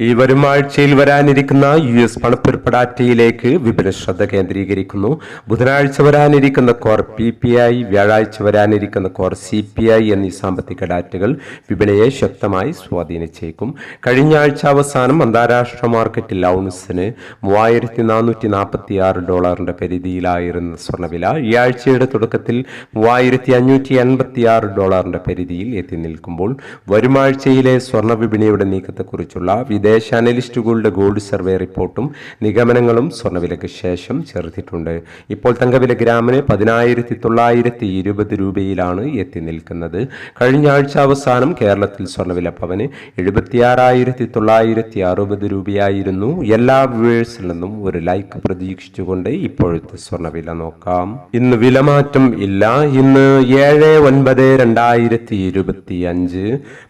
ഈ വരും ആഴ്ചയിൽ വരാനിരിക്കുന്ന യു എസ് പണപ്പെരുപ്പടാറ്റയിലേക്ക് വിപണി ശ്രദ്ധ കേന്ദ്രീകരിക്കുന്നു. ബുധനാഴ്ച വരാനിരിക്കുന്ന കോർ പി പി ഐ വ്യാഴാഴ്ച വരാനിരിക്കുന്ന കോർ സി പി ഐ എന്നീ സാമ്പത്തിക ഡാറ്റകൾ വിപണിയെ ശക്തമായി സ്വാധീനിച്ചേക്കും. കഴിഞ്ഞ ആഴ്ച അവസാനം അന്താരാഷ്ട്ര മാർക്കറ്റിൽ ഔൺസിന് മൂവായിരത്തി നാനൂറ്റി നാൽപ്പത്തി ആറ് ഡോളറിന്റെ പരിധിയിലായിരുന്ന സ്വർണവില ഈ ആഴ്ചയുടെ തുടക്കത്തിൽ മൂവായിരത്തി അഞ്ഞൂറ്റി എൺപത്തി ആറ് ഡോളറിന്റെ പരിധിയിൽ എത്തി നിൽക്കുമ്പോൾ വരും ആഴ്ചയിലെ സ്വർണ വിപണിയുടെ നീക്കത്തെക്കുറിച്ചുള്ള വിദേശ അനലിസ്റ്റുകളുടെ ഗോൾഡ് സർവേ റിപ്പോർട്ടും നിഗമനങ്ങളും സ്വർണവിലയ്ക്ക് ശേഷം ചേർത്തിട്ടുണ്ട്. ഇപ്പോൾ തങ്കവില ഗ്രാമിന് പതിനായിരത്തി തൊള്ളായിരത്തി ഇരുപത് രൂപയിലാണ് എത്തി നിൽക്കുന്നത്. കഴിഞ്ഞ ആഴ്ച അവസാനം കേരളത്തിൽ സ്വർണവില പവന് എഴുപത്തിയാറായിരത്തി തൊള്ളായിരത്തി അറുപത് രൂപയായിരുന്നു. എല്ലാ വ്യൂവേഴ്സിൽ നിന്നും ഒരു ലൈക്ക് പ്രതീക്ഷിച്ചുകൊണ്ട് ഇപ്പോഴത്തെ സ്വർണവില നോക്കാം. ഇന്ന് വിലമാറ്റം ഇല്ല. ഇന്ന് ഏഴ് ഒൻപത് രണ്ടായിരത്തി ഇരുപത്തി അഞ്ച്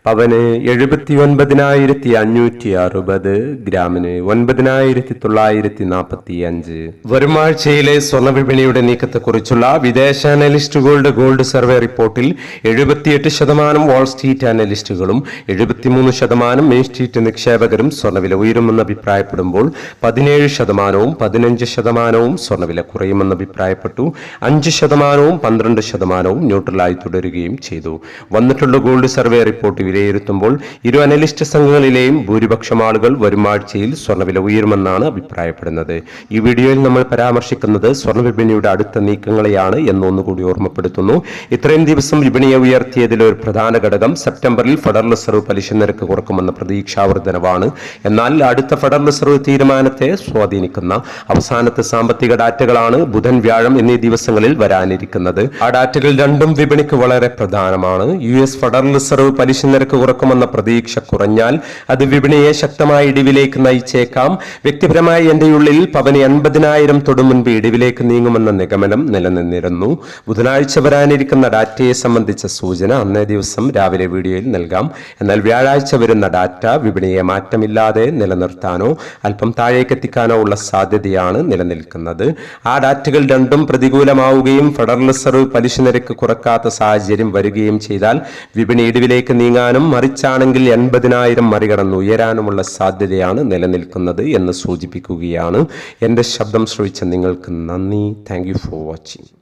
പവന് എഴുപത്തി ഒൻപതിനായിരത്തി അഞ്ഞൂറ്റി അറുപത് ഗ്രാമിന് ഒൻപതിനായിരത്തി തൊള്ളായിരത്തി നാൽപ്പത്തി അഞ്ച് വരുമാഴ്ചയിലെ സ്വർണ വിപണിയുടെ നീക്കത്തെക്കുറിച്ചുള്ള വിദേശ അനലിസ്റ്റുകളുടെ ഗോൾഡ് സർവേ റിപ്പോർട്ടിൽ എഴുപത്തിയെട്ട് ശതമാനം വാൾ സ്ട്രീറ്റ് അനലിസ്റ്റുകളും എഴുപത്തിമൂന്ന് ശതമാനം മെയിൻ സ്ട്രീറ്റ് നിക്ഷേപകരും സ്വർണവില ഉയരുമെന്ന് അഭിപ്രായപ്പെടുമ്പോൾ പതിനേഴ് ശതമാനവും പതിനഞ്ച് ശതമാനവും സ്വർണവില കുറയുമെന്ന് അഭിപ്രായപ്പെട്ടു. അഞ്ച് ശതമാനവും പന്ത്രണ്ട് ശതമാനവും ന്യൂട്രലായി തുടരുകയും ചെയ്തു. വന്നിട്ടുള്ള ഗോൾഡ് സർവേ റിപ്പോർട്ട് വിലയിരുത്തുമ്പോൾ ഇരു അനലിസ്റ്റ് സംഘങ്ങളിലെയും ഭൂരിപക്ഷം ആളുകൾ വരും ആഴ്ചയിൽ സ്വർണവില ഉയരുമെന്നാണ് അഭിപ്രായപ്പെടുന്നത്. ഈ വീഡിയോയിൽ നമ്മൾ പരാമർശിക്കുന്നത് സ്വർണ വിപണിയുടെ അടുത്ത നീക്കങ്ങളെയാണ് എന്നൊന്നുകൂടി ഓർമ്മപ്പെടുത്തുന്നു. ഇത്രയും ദിവസം വിപണിയെ ഉയർത്തിയതിൽ ഒരു പ്രധാന ഘടകം സെപ്റ്റംബറിൽ ഫെഡറൽ റിസർവ് പലിശ നിരക്ക് കുറക്കുമെന്ന പ്രതീക്ഷാവർദ്ധനവാണ് എന്നാൽ അടുത്ത ഫെഡറൽ റിസർവ് തീരുമാനത്തെ സ്വാധീനിക്കുന്ന അവസാനത്തെ സാമ്പത്തിക ഡാറ്റകളാണ് ബുധൻ വ്യാഴം എന്നീ ദിവസങ്ങളിൽ വരാനിരിക്കുന്നത്. ആ ഡാറ്റകൾ രണ്ടും വിപണിക്ക് വളരെ പ്രധാനമാണ്. യു എസ് ഫെഡറൽ റിസർവ് പലിശ നിരക്ക് കുറക്കുമെന്ന പ്രതീക്ഷ കുറഞ്ഞാൽ അത് വിപണിയെ ശക്തമായ ഇടിവിലേക്ക് നയിച്ചേക്കാം. വ്യക്തിപരമായി എന്റെ ഉള്ളിൽ പവന് എൺപതിനായിരം തൊടു മുൻപ് ഇടിവിലേക്ക് നീങ്ങുമെന്ന നിഗമനം നിലനിന്നിരുന്നു. ബുധനാഴ്ച വരാനിരിക്കുന്ന ഡാറ്റയെ സംബന്ധിച്ച സൂചന അന്നേ ദിവസം രാവിലെ വീഡിയോയിൽ നൽകാം. എന്നാൽ വ്യാഴാഴ്ച വരുന്ന ഡാറ്റ വിപണിയെ മാറ്റമില്ലാതെ നിലനിർത്താനോ അല്പം താഴേക്ക് എത്തിക്കാനോ ഉള്ള സാധ്യതയാണ് നിലനിൽക്കുന്നത്. ആ ഡാറ്റകൾ രണ്ടും പ്രതികൂലമാവുകയും ഫെഡറൽ റിസർവ് പലിശ നിരക്ക് കുറക്കാത്ത സാഹചര്യം വരികയും ചെയ്താൽ വിപണി ഇടിവിലേക്ക് നീങ്ങാനും മറിച്ചാണെങ്കിൽ എൺപതിനായിരം മറികടന്ന് ഉയരാനുമുള്ള സാധ്യതയാണ് നിലനിൽക്കുന്നത് എന്ന് സൂചിപ്പിക്കുകയാണ്. എന്റെ ശബ്ദം ശ്രവിച്ച നിങ്ങൾക്ക് നന്ദി. Thank for watching